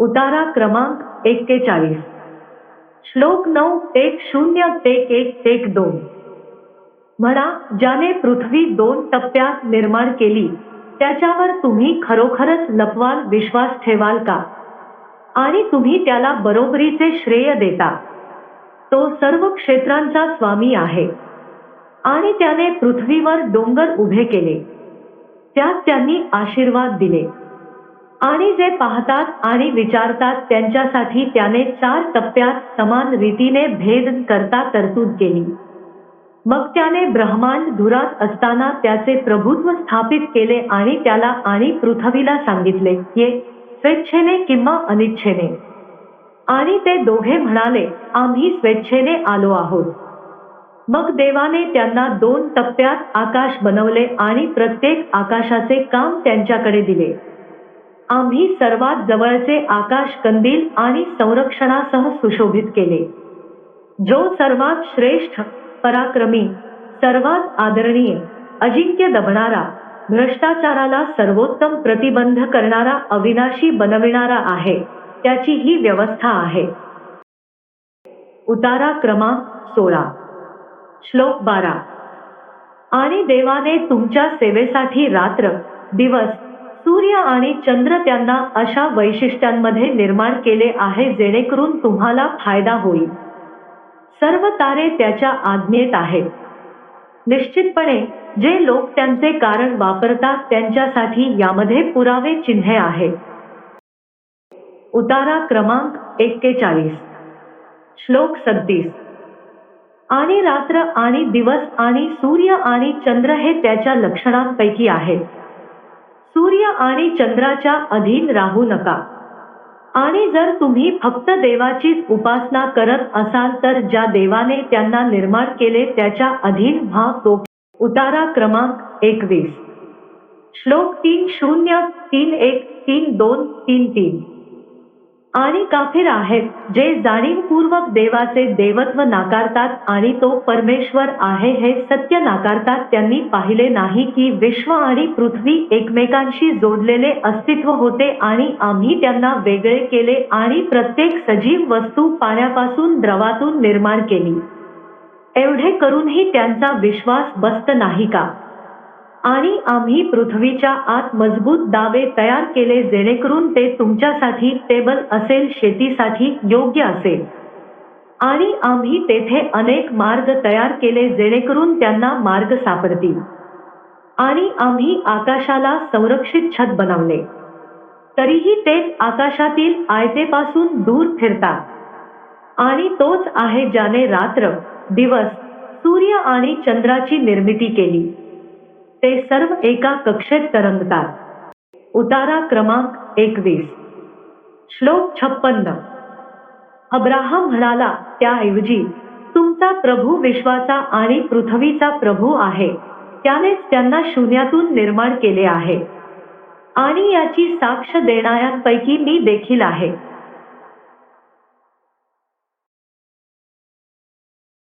उतारा क्रमांक एक्केचाळीस. श्लोक नऊ एक शून्य एक एक एक दोन. म्हणा ज्याने पृथ्वी दोन टप्प्यात निर्माण केली त्याच्यावर तुम्ही खरोखरच लपवाल विश्वास ठेवाल का? आणि तुम्ही त्याला बरोबरीचे श्रेय देता. तो सर्व क्षेत्रांचा स्वामी आहे. आणि त्याने पृथ्वीवर डोंगर उभे केले. त्यात त्यांनी आशीर्वाद दिले. आणि जे पाहतात आणि विचारतात त्यांच्यासाठी त्याने चार टप्प्यात समान रीतीने भेद करता तरतूद केली. मग त्याने ब्रह्मांड धुरात असताना त्याचे प्रभुत्व स्थापित केले आणि त्याला आणि पृथ्वीला सांगितले ये स्वेच्छेने किंवा अनिच्छेने. आणि ते दोघे म्हणाले आम्ही स्वेच्छेने आलो आहोत. मग देवाने त्यांना दोन टप्प्यात आकाश बनवले आणि प्रत्येक आकाशाचे काम त्यांच्याकडे दिले. आम्ही सर्वात जवळचे आकाश कंदील आणि संरक्षणासह सुशोभित केले. जो सर्वात श्रेष्ठ पराक्रमी सर्वात आदरणीय अजिंक्य दबणारा भ्रष्टाचाराला सर्वोत्तम प्रतिबंध करणारा अविनाशी बनविणारा आहे त्याची ही व्यवस्था आहे. उतारा क्रमांक सोळा. श्लोक बारा. आणि देवाने तुमच्या सेवेसाठी रात्र दिवस सूर्य आणि चंद्र त्यांना अशा वैशिष्ट्यांमध्ये निर्माण केले आहे जेणेकरून तुम्हाला फायदा होईल. सर्व तारे त्याच्या आज्ञेत आहेत. निश्चितपणे जे लोक त्यांचे कारण वापरतात त्यांच्यासाठी यामध्ये पुरावे चिन्हे आहेत. उतारा क्रमांक एक्केचाळीस. श्लोक सदतीस. आणि रात्र आणि दिवस आणि सूर्य आणि चंद्र हे त्याच्या लक्षणांपैकी आहेत. सूर्य आणि चंद्राच्या अधीन राहू नका. आणि जर तुम्ही फक्त देवाचीच उपासना करत असाल तर ज्या देवाने त्यांना निर्माण केले त्याच्या अधीन भाव तो. उतारा क्रमांक एकवीस. श्लोक तीन शून्य तीन एक तीन दोन तीन तीन. आणि काफिर आहेत जे जाणीवपूर्वक देवाचे देवत्व नाकारतात आणि तो परमेश्वर आहे हे सत्य नाकारतात. त्यांनी पाहिले नाही की विश्व आणि पृथ्वी एकमेकांशी जोडलेले अस्तित्व होते आणि आम्ही त्यांना वेगळे केले आणि प्रत्येक सजीव वस्तू पाण्यापासून द्रवातून निर्माण केली. एवढे करूनही त्यांचा विश्वास बसत नाही का? आणि आम्ही पृथ्वीच्या आत मजबूत दावे तयार केले जेणेकरून ते तुमच्यासाठी टेबल असेल शेतीसाठी योग्य असेल. आणि आम्ही तेथे अनेक मार्ग तयार केले जेणेकरून त्यांना मार्ग सापडतील. आणि आम्ही आकाशाला संरक्षित छत बनवले. तरीही तेच आकाशातील आयतेपासून दूर फिरतात. आणि तोच आहे ज्याने रात्र दिवस सूर्य आणि चंद्राची निर्मिती केली. ते सर्व एका कक्षेत तरंगतात. उतारा क्रमांक एकवीस. श्लोक छप्पन्न. अब्राहम म्हणाला त्याऐवजी तुमचा प्रभू विश्वाचा आणि पृथ्वीचा प्रभू आहे. त्यानेच त्यांना शून्यातून निर्माण केले आहे. आणि याची साक्ष देणाऱ्यांपैकी मी देखील आहे.